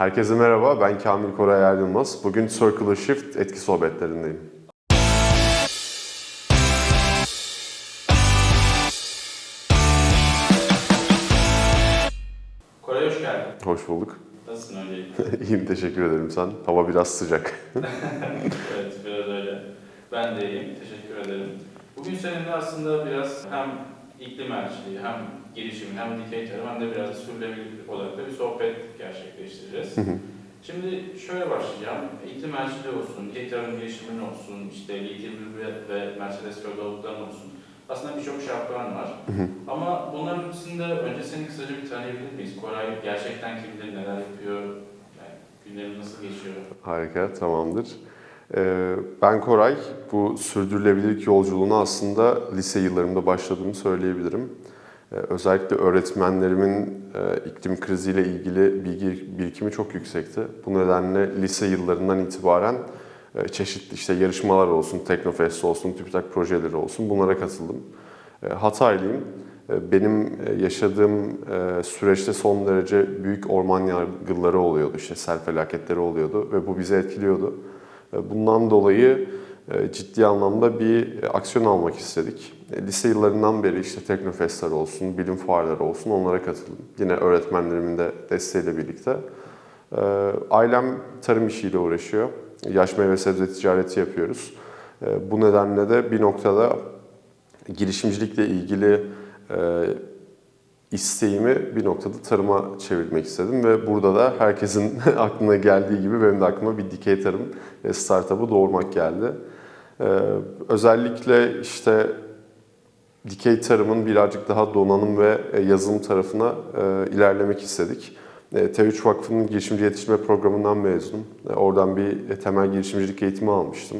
Herkese merhaba, ben Kamil Koray Erdilmaz. Bugün Circular Shift etki sohbetlerindeyim. Koray hoş geldin. Hoş bulduk. Nasılsın öncelikle? İyiyim, teşekkür ederim sen. Hava biraz sıcak. evet, biraz öyle. Ben de iyiyim, teşekkür ederim. Bugün seninle aslında biraz hem iklim elçiliği, hem girişim, hem tarım, hem de biraz da sürdürülebilirlik odaklı bir sohbet gerçekleştireceğiz. Şimdi şöyle başlayacağım. İklim elçiliği olsun, dikey tarım girişimin olsun, işte Litil ve, ve Mercedes Fergaluk'tan olsun. Aslında birçok şapkan var. Ama bunların ötesinde önce seni kısaca bir tanıyabilir miyiz? Koray gerçekten kimdir, neler yapıyor, yani günlerin nasıl geçiyor? Harika, tamamdır. Ee, Ben Koray, bu sürdürülebilirlik yolculuğuna aslında lise yıllarımda başladığımı söyleyebilirim. Ee, Özellikle öğretmenlerimin e, iklim kriziyle ilgili bilgi birikimi çok yüksekti. Bu nedenle lise yıllarından itibaren e, çeşitli işte yarışmalar olsun, Teknofest olsun, TÜBİTAK projeleri olsun bunlara katıldım. E, Hataylıyım. Benim yaşadığım süreçte son derece büyük orman yangınları oluyordu, işte sel felaketleri oluyordu ve bu bizi etkiliyordu. Bundan dolayı ciddi anlamda bir e, aksiyon almak istedik. E, Lise yıllarından beri işte Teknofestler olsun, bilim fuarları olsun onlara katıldım. Yine öğretmenlerimin de desteğiyle birlikte. E, Ailem tarım işiyle uğraşıyor. Yaş meyve sebze ticareti yapıyoruz. E, Bu nedenle de bir noktada girişimcilikle ilgili e, isteğimi bir noktada tarıma çevirmek istedim ve burada da herkesin aklına geldiği gibi benim de aklıma bir dikey tarım e, startup'ı doğurmak geldi. E, özellikle işte dikey tarımın birazcık daha donanım ve e, yazılım tarafına e, ilerlemek istedik. E, T3 Vakfı'nın girişimci yetiştirme programından mezunum. E, Oradan bir e, temel girişimcilik eğitimi almıştım.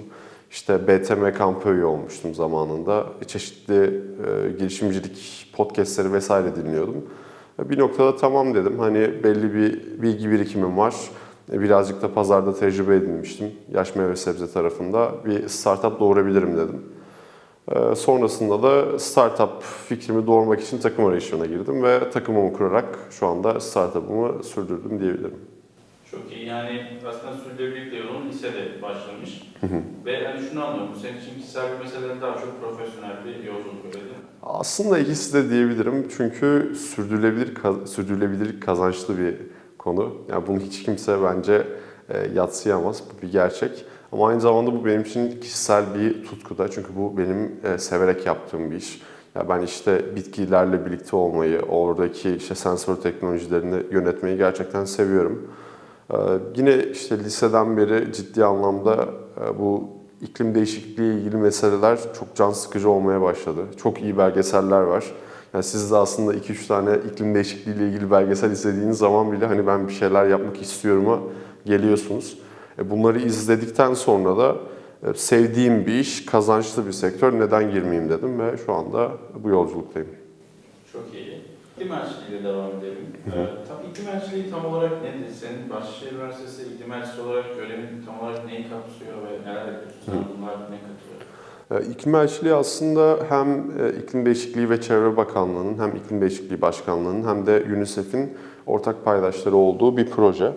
İşte BTM kampı üye olmuştum zamanında. E, Çeşitli e, girişimcilik podcastleri vesaire dinliyordum. E, Bir noktada tamam dedim. Hani belli bir bilgi birikimim var. E, Birazcık da pazarda tecrübe edinmiştim. Yaş meyve sebze tarafında bir startup doğurabilirim dedim. Ee, Sonrasında da startup fikrimi doğurmak için takım arayışına girdim ve takımımı kurarak şu anda startup'ımı sürdürdüm diyebilirim. Çok iyi. Yani aslında sürdürülebilirlikle yolun lisede başlamış. Ve hani şunu anlıyorum, senin için kişisel bir mesele daha çok profesyonel bir yolculuk öyle değil mi? Aslında ikisi de diyebilirim çünkü sürdürülebilir sürdürülebilirlik kazançlı bir konu. Yani bunu hiç kimse bence e, yatsıyamaz. Bu bir gerçek. Ama aynı zamanda bu benim için kişisel bir tutku da. Çünkü bu benim e, severek yaptığım bir iş. Ya ben işte bitkilerle birlikte olmayı, oradaki işte sensör teknolojilerini yönetmeyi gerçekten seviyorum. Ee, Yine işte liseden beri ciddi anlamda e, bu iklim değişikliği ilgili meseleler çok can sıkıcı olmaya başladı. Çok iyi belgeseller var. Yani siz de aslında 2-3 tane iklim değişikliği ile ilgili belgesel izlediğiniz zaman bile hani ben bir şeyler yapmak istiyorum'a geliyorsunuz. E, Bunları izledikten sonra da e, sevdiğim bir iş, kazançlı bir sektör neden girmeyeyim dedim ve şu anda bu yolculuktayım. Çok iyi. İklim elçiliğiyle devam edelim. Ee, tam iklim elçiliği tam olarak nedir? Senin Bahçeşehir Üniversitesi iklim elçisi olarak görevin tam olarak neyi kapsıyor ve neler yapıyorsun? Bunlar ne katıyor? E, İklim elçiliği aslında hem e, İklim Değişikliği ve Çevre Bakanlığı'nın hem İklim Değişikliği Başkanlığı'nın hem de UNICEF'in ortak paydaşları olduğu bir proje.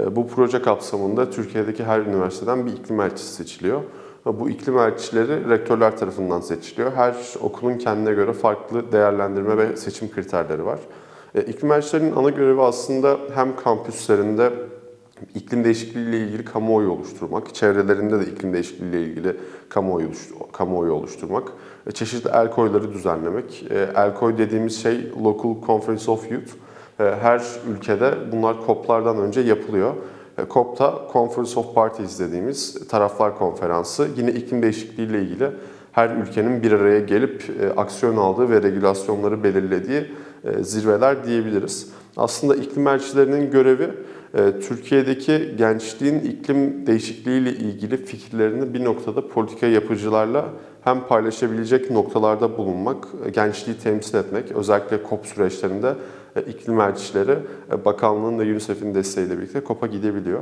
E, Bu proje kapsamında Türkiye'deki her üniversiteden bir iklim elçisi seçiliyor. Bu iklim elçileri rektörler tarafından seçiliyor. Her okulun kendine göre farklı değerlendirme ve seçim kriterleri var. E, İklim elçilerinin ana görevi aslında hem kampüslerinde iklim değişikliği ile ilgili kamuoyu oluşturmak, çevrelerinde de iklim değişikliği ile ilgili kamuoyu, kamuoyu oluşturmak, e, çeşitli el koyları düzenlemek. E, El koy dediğimiz şey Local Conference of Youth. E, Her ülkede bunlar COP'lardan önce yapılıyor. COP'ta Conference of Parties dediğimiz taraflar konferansı yine iklim değişikliği ile ilgili her ülkenin bir araya gelip aksiyon aldığı ve regülasyonları belirlediği zirveler diyebiliriz. Aslında iklim elçilerinin görevi Türkiye'deki gençliğin iklim değişikliği ile ilgili fikirlerini bir noktada politika yapıcılarla hem paylaşabilecek noktalarda bulunmak, gençliği temsil etmek, özellikle COP süreçlerinde iklim elçileri e, bakanlığın ve UNICEF'in desteğiyle birlikte COP'a gidebiliyor.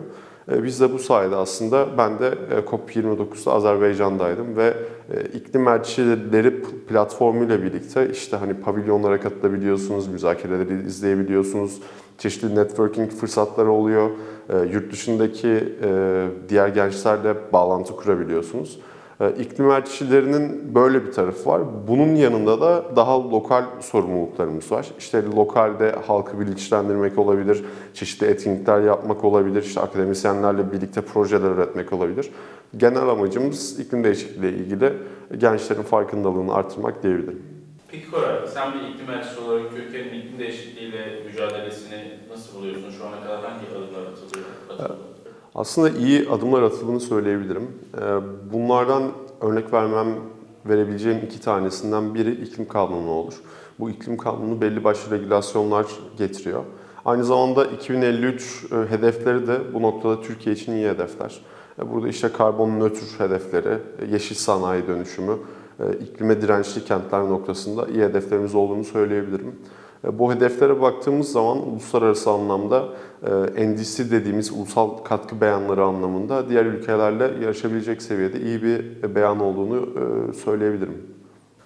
E, Biz de bu sayede aslında ben de e, COP29'da Azerbaycan'daydım ve e, iklim elçileri platformuyla birlikte işte hani pavilyonlara katılabiliyorsunuz, müzakereleri izleyebiliyorsunuz, çeşitli networking fırsatları oluyor. e, yurt dışındaki e, diğer gençlerle bağlantı kurabiliyorsunuz. E, İklim elçilerinin böyle bir tarafı var. Bunun yanında da daha lokal sorumluluklarımız var. İşte lokalde halkı bilinçlendirmek olabilir, çeşitli etkinlikler yapmak olabilir, işte akademisyenlerle birlikte projeler üretmek olabilir. Genel amacımız iklim değişikliği ile ilgili gençlerin farkındalığını artırmak diyebilirim. Peki Koray, sen bir iklim elçisi olarak Türkiye'nin iklim değişikliğiyle mücadelesini nasıl buluyorsun? Şu ana kadar hangi? Aslında iyi adımlar atıldığını söyleyebilirim. Ee, Bunlardan örnek vermem verebileceğim iki tanesinden biri iklim kanunu olur. Bu iklim kanunu belli başlı regülasyonlar getiriyor. Aynı zamanda 2053 e, hedefleri de bu noktada Türkiye için iyi hedefler. E, Burada işte karbon nötr hedefleri, e, yeşil sanayi dönüşümü, iklime dirençli kentler noktasında iyi hedeflerimiz olduğunu söyleyebilirim. E, Bu hedeflere baktığımız zaman uluslararası anlamda e, NDC dediğimiz ulusal katkı beyanları anlamında diğer ülkelerle yarışabilecek seviyede iyi bir beyan olduğunu e, söyleyebilirim.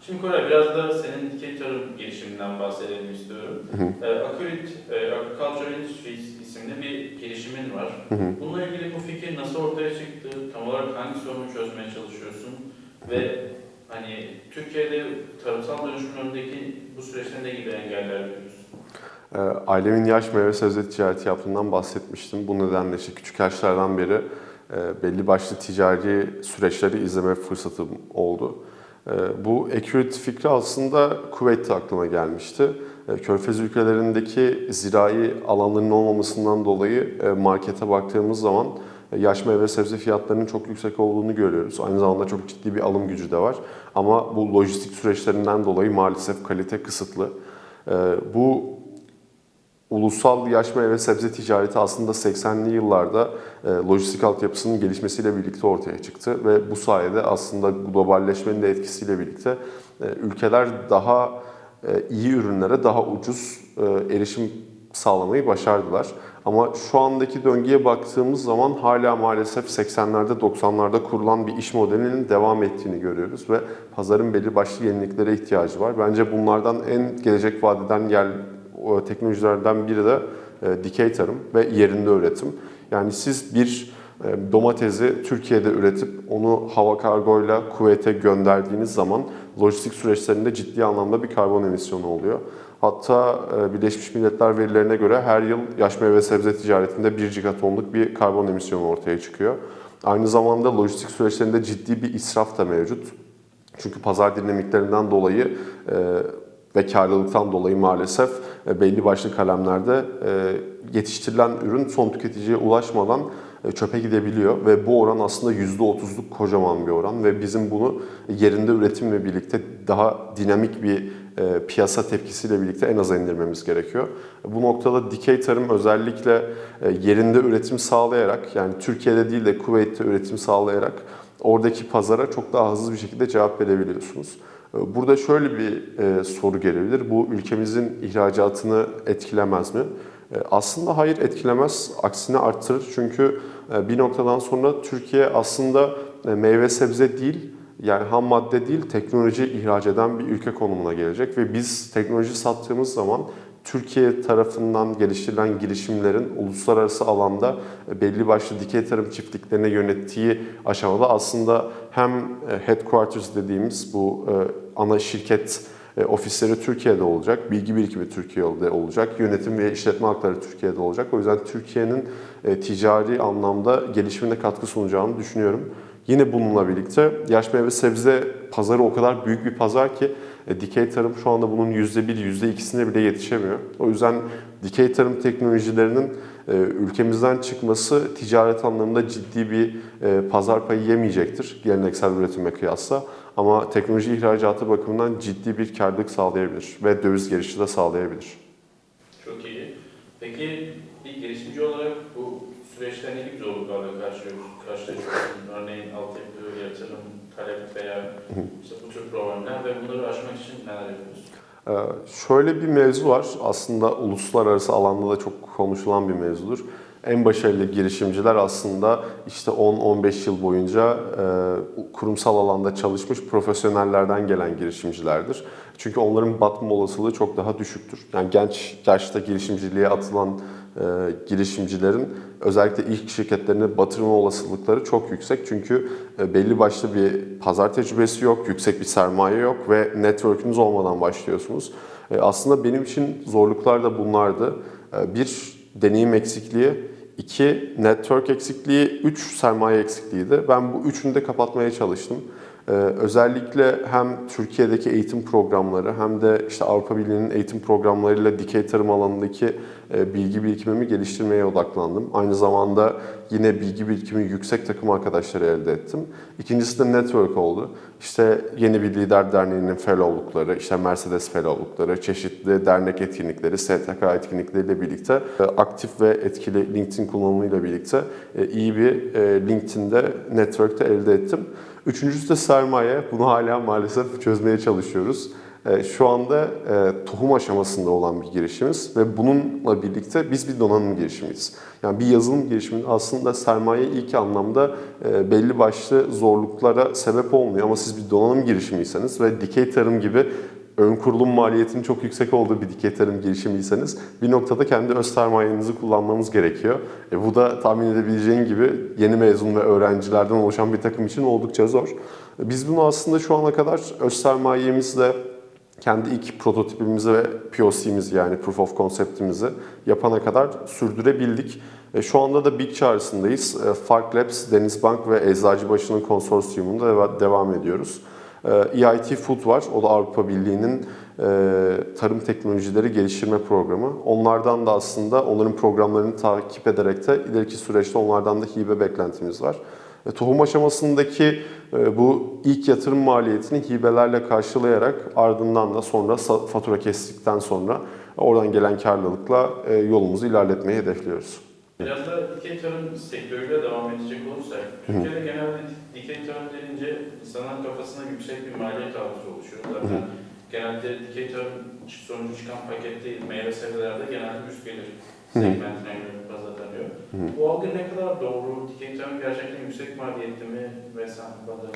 Şimdi Koray, biraz da senin tarım girişiminden bahsedelim istiyorum. Hı e, Agriculture Industries isimli bir girişimin var. Hı hı. Bununla ilgili bu fikir nasıl ortaya çıktı? Tam olarak hangi sorunu çözmeye çalışıyorsun? Ve hani Türkiye'de tarımsal dönüşümün önündeki bu süreçte ne gibi engeller görüyorsun? E, Ailemin yaş meyve sebze ticareti yaptığından bahsetmiştim. Bu nedenle işte küçük yaşlardan beri e, belli başlı ticari süreçleri izleme fırsatım oldu. E, Bu Accurate fikri aslında Kuveyt'te aklıma gelmişti. E, Körfez ülkelerindeki zirai alanların olmamasından dolayı markete baktığımız zaman yaş meyve sebze fiyatlarının çok yüksek olduğunu görüyoruz. Aynı zamanda çok ciddi bir alım gücü de var. Ama bu lojistik süreçlerinden dolayı maalesef kalite kısıtlı. E, Bu ulusal yaş meyve sebze ticareti aslında 80'li yıllarda e, lojistik altyapısının gelişmesiyle birlikte ortaya çıktı ve bu sayede aslında globalleşmenin de etkisiyle birlikte e, ülkeler daha e, iyi ürünlere daha ucuz e, erişim sağlamayı başardılar. Ama şu andaki döngüye baktığımız zaman hala maalesef 80'lerde 90'larda kurulan bir iş modelinin devam ettiğini görüyoruz ve pazarın belli başlı yeniliklere ihtiyacı var. Bence bunlardan en gelecek vadeden gel teknolojilerden biri de e, dikey tarım ve yerinde üretim. Yani siz bir e, domatesi Türkiye'de üretip onu hava kargoyla kuvvete gönderdiğiniz zaman lojistik süreçlerinde ciddi anlamda bir karbon emisyonu oluyor. Hatta e, Birleşmiş Milletler verilerine göre her yıl yaş meyve sebze ticaretinde 1 gigatonluk bir karbon emisyonu ortaya çıkıyor. Aynı zamanda lojistik süreçlerinde ciddi bir israf da mevcut. Çünkü pazar dinamiklerinden dolayı e, ve karlılıktan dolayı maalesef e, belli başlı kalemlerde yetiştirilen ürün son tüketiciye ulaşmadan çöpe gidebiliyor ve bu oran aslında %30'luk kocaman bir oran ve bizim bunu yerinde üretimle birlikte daha dinamik bir e, piyasa tepkisiyle birlikte en aza indirmemiz gerekiyor. Bu noktada dikey tarım özellikle e, yerinde üretim sağlayarak yani Türkiye'de değil de Kuveyt'te üretim sağlayarak oradaki pazara çok daha hızlı bir şekilde cevap verebiliyorsunuz. E, Burada şöyle bir soru gelebilir. Bu ülkemizin ihracatını etkilemez mi? Aslında hayır etkilemez. Aksine arttırır. Çünkü bir noktadan sonra Türkiye aslında meyve sebze değil, yani ham madde değil, teknoloji ihraç eden bir ülke konumuna gelecek ve biz teknoloji sattığımız zaman Türkiye tarafından geliştirilen girişimlerin uluslararası alanda e, belli başlı dikey tarım çiftliklerine yönettiği aşamada aslında hem e, headquarters dediğimiz bu e, ana şirket ofisleri Türkiye'de olacak, bilgi birikimi Türkiye'de olacak, yönetim ve işletme hakları Türkiye'de olacak. O yüzden Türkiye'nin ticari anlamda gelişimine katkı sunacağını düşünüyorum. Yine bununla birlikte yaş meyve sebze pazarı o kadar büyük bir pazar ki e, dikey tarım şu anda bunun %1, %2'sine bile yetişemiyor. O yüzden dikey tarım teknolojilerinin e, ülkemizden çıkması ticaret anlamında ciddi bir e, pazar payı yemeyecektir geleneksel üretime kıyasla. Ama teknoloji ihracatı bakımından ciddi bir karlılık sağlayabilir ve döviz gelişi de sağlayabilir. Çok iyi. Peki bir girişimci olarak süreçte ne gibi zorluklarla karşılıyorsun? karşılaşıyorsun? Örneğin altyapı, yatırım, talep veya işte bu tür problemler ve bunları aşmak için neler yapıyorsun? Ee, Şöyle bir mevzu var. Aslında uluslararası alanda da çok konuşulan bir mevzudur. En başarılı girişimciler aslında işte 10-15 yıl boyunca e, kurumsal alanda çalışmış profesyonellerden gelen girişimcilerdir. Çünkü onların batma olasılığı çok daha düşüktür. Yani genç yaşta girişimciliğe atılan e, girişimcilerin özellikle ilk şirketlerini batırma olasılıkları çok yüksek. Çünkü e, belli başlı bir pazar tecrübesi yok, yüksek bir sermaye yok ve network'ünüz olmadan başlıyorsunuz. E, Aslında benim için zorluklar da bunlardı. E, Bir, deneyim eksikliği, iki, network eksikliği, üç, sermaye eksikliğiydi. Ben bu üçünü de kapatmaya çalıştım. Ee, özellikle hem Türkiye'deki eğitim programları hem de işte Avrupa Birliği'nin eğitim programlarıyla dikey tarım alanındaki bilgi birikimimi geliştirmeye odaklandım. Aynı zamanda yine bilgi birikimi yüksek takım arkadaşları elde ettim. İkincisi de network oldu. İşte yeni bir lider derneğinin fellowlukları, işte Mercedes fellowlukları, çeşitli dernek etkinlikleri, STK etkinlikleriyle birlikte e, aktif ve etkili LinkedIn kullanımıyla birlikte e, iyi bir e, LinkedIn'de network'te elde ettim. Üçüncüsü de sermaye. Bunu hala maalesef çözmeye çalışıyoruz. E, Şu anda e, tohum aşamasında olan bir girişimiz ve bununla birlikte biz bir donanım girişimiyiz. Yani bir yazılım girişiminde aslında sermaye ilk anlamda e, belli başlı zorluklara sebep olmuyor ama siz bir donanım girişimiyseniz ve dikey tarım gibi ön kurulum maliyetinin çok yüksek olduğu bir dikey tarım girişimiyseniz bir noktada kendi öz sermayenizi kullanmanız gerekiyor. E, bu da tahmin edebileceğin gibi yeni mezun ve öğrencilerden oluşan bir takım için oldukça zor. Biz bunu aslında şu ana kadar öz sermayemizle kendi ilk prototipimizi ve POC'mizi yani Proof of Concept'imizi yapana kadar sürdürebildik. E, Şu anda da Big çağrısındayız. E, Fark Labs, Denizbank ve Eczacıbaşı'nın konsorsiyumunda deva- devam ediyoruz. E, EIT Food var. O da Avrupa Birliği'nin e, tarım teknolojileri geliştirme programı. Onlardan da aslında onların programlarını takip ederek de ileriki süreçte onlardan da hibe beklentimiz var. Tohum aşamasındaki e, bu ilk yatırım maliyetini hibelerle karşılayarak ardından da sonra fatura kestikten sonra oradan gelen karlılıkla e, yolumuzu ilerletmeyi hedefliyoruz. Biraz da dikey tarım sektörüyle devam edecek olursak, Türkiye'de genelde dikey tarım denince insanların kafasında yüksek bir maliyet algısı oluşuyor. Zaten genelde dikey tarım sonucu çıkan pakette meyve sebzelerde genelde üst gelir segmentine göre baz atanıyor. Bu algı ne kadar doğru? Tarım gerçekten yüksek maliyetli mi? Ve sen bana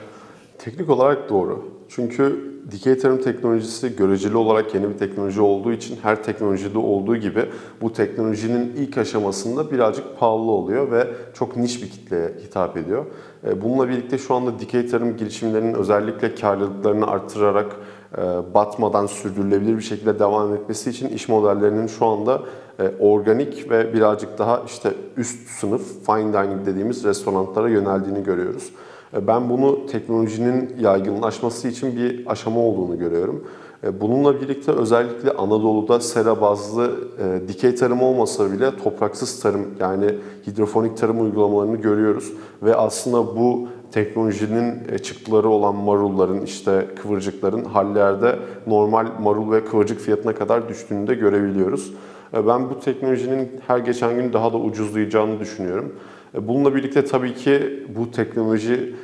Teknik olarak doğru. Çünkü dikey tarım teknolojisi göreceli olarak yeni bir teknoloji olduğu için her teknolojide olduğu gibi bu teknolojinin ilk aşamasında birazcık pahalı oluyor ve çok niş bir kitleye hitap ediyor. E, Bununla birlikte şu anda dikey tarım girişimlerinin özellikle karlılıklarını arttırarak batmadan sürdürülebilir bir şekilde devam etmesi için iş modellerinin şu anda e, organik ve birazcık daha işte üst sınıf fine dining dediğimiz restoranlara yöneldiğini görüyoruz. E, Ben bunu teknolojinin yaygınlaşması için bir aşama olduğunu görüyorum. E, Bununla birlikte özellikle Anadolu'da sera bazlı e, dikey tarım olmasa bile topraksız tarım yani hidrofonik tarım uygulamalarını görüyoruz. Ve aslında bu teknolojinin e, çıktıları olan marulların işte kıvırcıkların hallerde normal marul ve kıvırcık fiyatına kadar düştüğünü de görebiliyoruz. E, Ben bu teknolojinin her geçen gün daha da ucuzlayacağını düşünüyorum. E, Bununla birlikte tabii ki bu teknoloji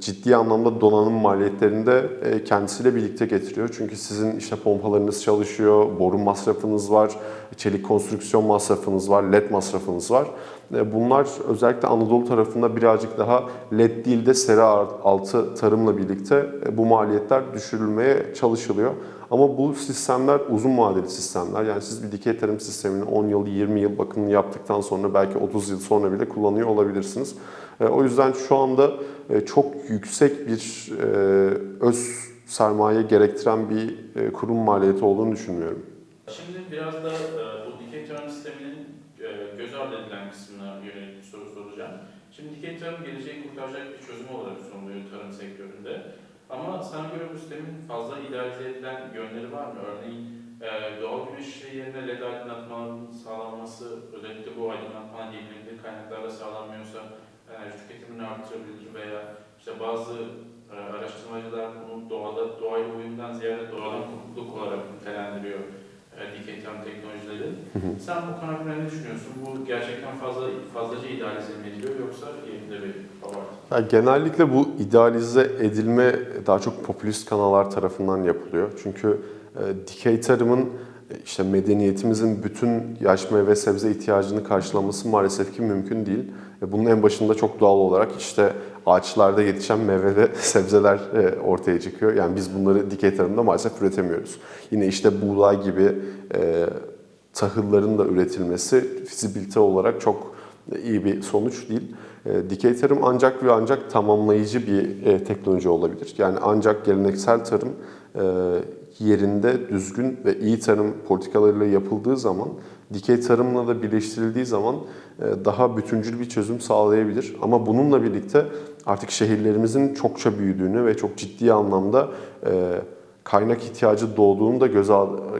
ciddi anlamda donanım maliyetlerini de e, kendisiyle birlikte getiriyor. Çünkü sizin işte pompalarınız çalışıyor, boru masrafınız var, çelik konstrüksiyon masrafınız var, led masrafınız var. E, Bunlar özellikle Anadolu tarafında birazcık daha led değil de sera altı tarımla birlikte e, bu maliyetler düşürülmeye çalışılıyor. Ama bu sistemler uzun vadeli sistemler. Yani siz bir dikey tarım sistemini 10 yıl, 20 yıl bakımını yaptıktan sonra belki 30 yıl sonra bile kullanıyor olabilirsiniz. E, O yüzden şu anda e, çok yüksek bir e, öz sermaye gerektiren bir kurum maliyeti olduğunu düşünmüyorum. Şimdi biraz da bu dikey tarım sisteminin göz ardı edilen kısmına yönelik bir soru soracağım. Şimdi dikey tarım geleceği kurtaracak bir çözüm olarak sunuluyor tarım sektöründe. Ama sana göre bu sistemin fazla idealize edilen yönleri var mı? Örneğin e, doğal güneş yerine led aydınlatmanın sağlanması, özellikle bu aydınlatma yenilenebilir kaynaklarla sağlanmıyorsa enerji tüketimini arttırabilir veya işte bazı e, araştırmacılar bunu doğada, doğayla uyumdan ziyade doğadan kopukluk olarak nitelendiriyor e, dikey tarım teknolojileri. Sen bu konu hakkında ne düşünüyorsun? Bu gerçekten fazla fazlaca idealize ediliyor yoksa? Ya genellikle bu idealize edilme daha çok popülist kanallar tarafından yapılıyor. Çünkü e, dikey tarımın e, işte medeniyetimizin bütün yaş meyve sebze ihtiyacını karşılaması maalesef ki mümkün değil. E, bunun en başında çok doğal olarak işte ağaçlarda yetişen meyve ve sebzeler e, ortaya çıkıyor. Yani biz bunları dikey tarımda maalesef üretemiyoruz. Yine işte buğday gibi tahılların da üretilmesi fizibilite olarak çok iyi bir sonuç değil. E, Dikey tarım ancak ve ancak tamamlayıcı bir e, teknoloji olabilir. Yani ancak geleneksel tarım e, yerinde düzgün ve iyi tarım politikalarıyla yapıldığı zaman, dikey tarımla da birleştirildiği zaman daha bütüncül bir çözüm sağlayabilir. Ama bununla birlikte artık şehirlerimizin çokça büyüdüğünü ve çok ciddi anlamda kaynak ihtiyacı doğduğunu da göz,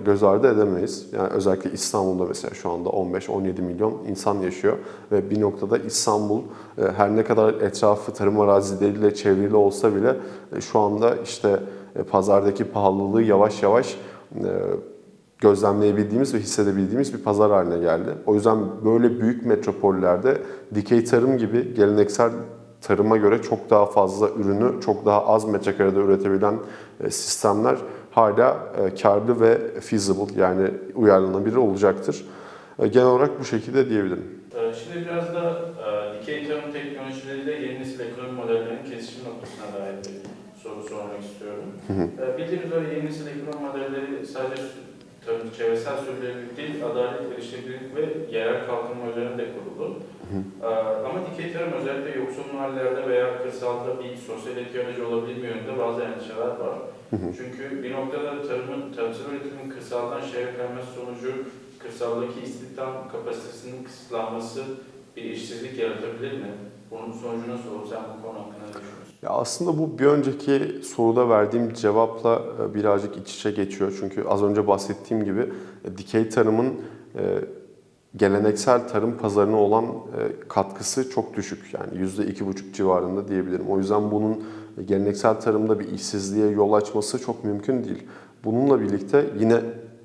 göz ardı edemeyiz. Yani özellikle İstanbul'da mesela şu anda 15-17 milyon insan yaşıyor ve bir noktada İstanbul e, her ne kadar etrafı tarım arazileriyle çevrili olsa bile e, şu anda işte e, pazardaki pahalılığı yavaş yavaş gözlemleyebildiğimiz ve hissedebildiğimiz bir pazar haline geldi. O yüzden böyle büyük metropollerde dikey tarım gibi geleneksel tarıma göre çok daha fazla ürünü çok daha az metrekarede üretebilen e, sistemler hala e, karlı ve feasible yani uyarlanabilir olacaktır. E, Genel olarak bu şekilde diyebilirim. Şimdi biraz da dikey tarım teknolojileriyle yeni nesil ekonomi modellerinin kesişim noktasına dair bir soru sormak istiyorum. Bildiğimiz üzere yeni nesil ekonomi modelleri sadece tarım, çevresel sürdürülebilirlik değil, adalet, erişilebilirlik ve yerel kalkınma üzerinde kurulu. Ee, Ama dikey tarım özellikle yoksul mahallelerde veya kırsalda bir sosyal etki olabilme yönünde bazı endişeler var. Çünkü bir noktada tarımın, tarımsal üretimin kırsaldan şehre kayması sonucu kırsaldaki istihdam kapasitesinin kısıtlanması bir işsizlik yaratabilir mi? Bunun sonucu nasıl olur? Sen bu konu hakkında düşünüyorsun? Ya aslında bu bir önceki soruda verdiğim cevapla e, birazcık iç içe geçiyor. Çünkü az önce bahsettiğim gibi e, dikey tarımın e, geleneksel tarım pazarına olan e, katkısı çok düşük. Yani %2,5 civarında diyebilirim. O yüzden bunun geleneksel tarımda bir işsizliğe yol açması çok mümkün değil. Bununla birlikte yine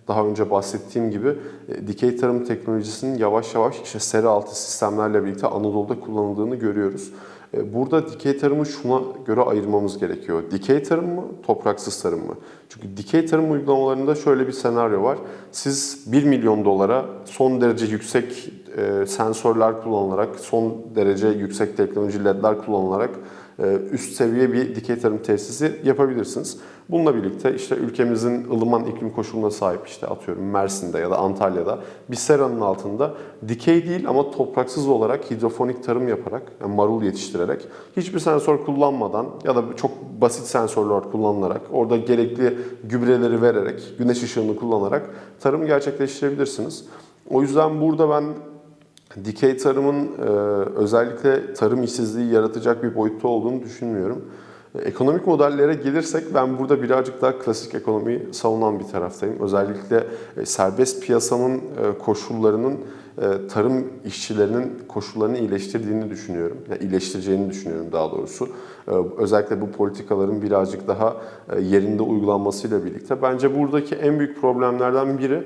daha önce bahsettiğim gibi e, dikey tarım teknolojisinin yavaş yavaş işte sera altı sistemlerle birlikte Anadolu'da kullanıldığını görüyoruz. E, Burada dikey tarımı şuna göre ayırmamız gerekiyor. Dikey tarım mı, topraksız tarım mı? Çünkü dikey tarım uygulamalarında şöyle bir senaryo var. Siz 1 milyon dolara son derece yüksek e, sensörler kullanılarak, son derece yüksek teknoloji ledler kullanılarak üst seviye bir dikey tarım tesisi yapabilirsiniz. Bununla birlikte işte ülkemizin ılıman iklim koşuluna sahip işte atıyorum Mersin'de ya da Antalya'da bir seranın altında dikey değil ama topraksız olarak hidrofonik tarım yaparak, yani marul yetiştirerek hiçbir sensör kullanmadan ya da çok basit sensörler kullanılarak orada gerekli gübreleri vererek, güneş ışığını kullanarak tarım gerçekleştirebilirsiniz. O yüzden burada ben dikey tarımın e, özellikle tarım işsizliği yaratacak bir boyutta olduğunu düşünmüyorum. E, Ekonomik modellere gelirsek ben burada birazcık daha klasik ekonomiyi savunan bir taraftayım. Özellikle e, serbest piyasanın koşullarının tarım işçilerinin koşullarını iyileştirdiğini düşünüyorum. Yani iyileştireceğini düşünüyorum daha doğrusu. Özellikle bu politikaların birazcık daha yerinde uygulanmasıyla birlikte. Bence buradaki en büyük problemlerden biri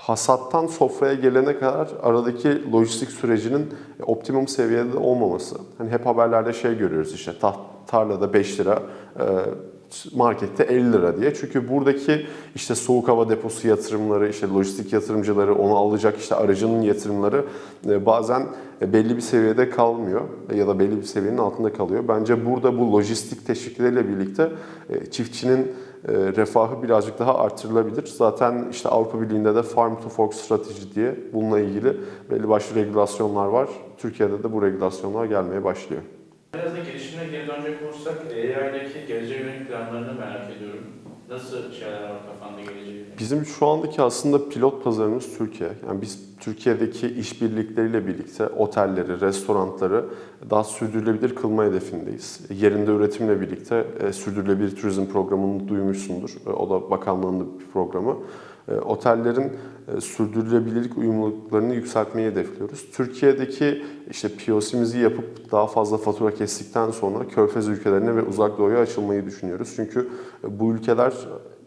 hasattan sofraya gelene kadar aradaki lojistik sürecinin optimum seviyede olmaması. Hani hep haberlerde şey görüyoruz işte ta- tarlada 5 lira, e, markette 50 lira diye. Çünkü buradaki işte soğuk hava deposu yatırımları, işte lojistik yatırımcıları, onu alacak işte aracının yatırımları e, bazen belli bir seviyede kalmıyor ya da belli bir seviyenin altında kalıyor. Bence burada bu lojistik teşvikleriyle birlikte e, çiftçinin refahı birazcık daha artırılabilir. Zaten işte Avrupa Birliği'nde de Farm to Fork strateji diye bununla ilgili belli başlı regülasyonlar var. Türkiye'de de bu regülasyonlar gelmeye başlıyor. Biraz da gelişimine geri dönecek olursak AI'deki geleceğe yönelik planlarını merak ediyorum. Nasıl şeyler var kafanda geleceğe yönelik? Bizim şu andaki aslında pilot pazarımız Türkiye. Yani biz Türkiye'deki işbirlikleriyle birlikte otelleri, restoranları daha sürdürülebilir kılma hedefindeyiz. Yerinde üretimle birlikte e, sürdürülebilir turizm programını duymuşsundur. E, O da bakanlığın bir programı. E, Otellerin e, sürdürülebilirlik uyumluluklarını yükseltmeyi hedefliyoruz. Türkiye'deki işte POC'mizi yapıp daha fazla fatura kestikten sonra Körfez ülkelerine ve Uzak Doğu'ya açılmayı düşünüyoruz. Çünkü e, bu ülkeler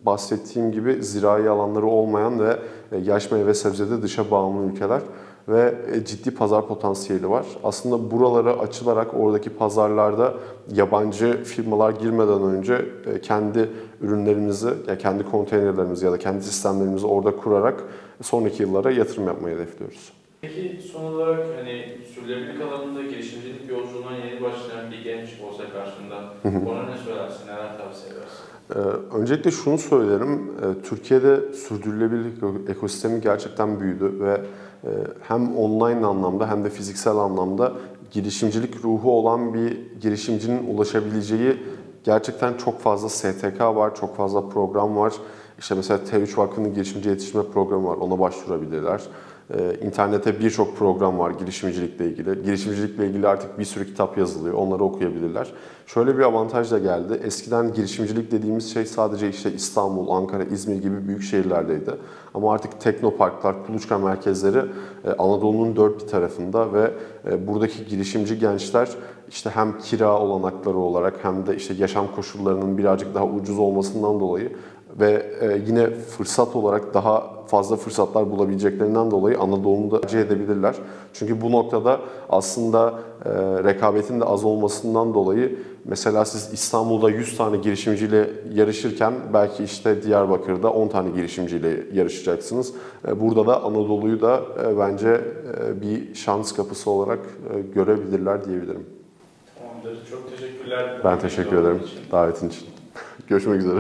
bahsettiğim gibi zirai alanları olmayan ve yaş meyve sebzede dışa bağımlı ülkeler ve e, ciddi pazar potansiyeli var. Aslında buralara açılarak oradaki pazarlarda yabancı firmalar girmeden önce e, kendi ürünlerimizi, ya kendi konteynerlerimizi ya da kendi sistemlerimizi orada kurarak sonraki yıllara yatırım yapmayı hedefliyoruz. Peki son olarak hani sürdürülebilirlik alanında girişimcilik yolculuğuna yeni başlayan bir genç olsa karşında ona ne söylersin, neler tavsiye edersin? Ee, Öncelikle şunu söylerim, Ee, Türkiye'de sürdürülebilirlik ekosistemi gerçekten büyüdü ve e, hem online anlamda hem de fiziksel anlamda girişimcilik ruhu olan bir girişimcinin ulaşabileceği gerçekten çok fazla STK var, çok fazla program var. İşte mesela T3 Vakfı'nın girişimci yetiştirme programı var, ona başvurabilirler. Ee, İnternette birçok program var girişimcilikle ilgili. Girişimcilikle ilgili artık bir sürü kitap yazılıyor, onları okuyabilirler. Şöyle bir avantaj da geldi. Eskiden girişimcilik dediğimiz şey sadece işte İstanbul, Ankara, İzmir gibi büyük şehirlerdeydi. Ama artık teknoparklar, kuluçka merkezleri e, Anadolu'nun dört bir tarafında ve e, buradaki girişimci gençler işte hem kira olanakları olarak hem de işte yaşam koşullarının birazcık daha ucuz olmasından dolayı ve e, yine fırsat olarak daha fazla fırsatlar bulabileceklerinden dolayı Anadolu'nu da tercih edebilirler. Çünkü bu noktada aslında e, rekabetin de az olmasından dolayı mesela siz İstanbul'da 100 tane girişimciyle yarışırken belki işte Diyarbakır'da 10 tane girişimciyle yarışacaksınız. E, Burada da Anadolu'yu da bence bir şans kapısı olarak görebilirler diyebilirim. Tamamdır. Çok teşekkürler. Ben teşekkür ederim davetin için. Görüşmek üzere.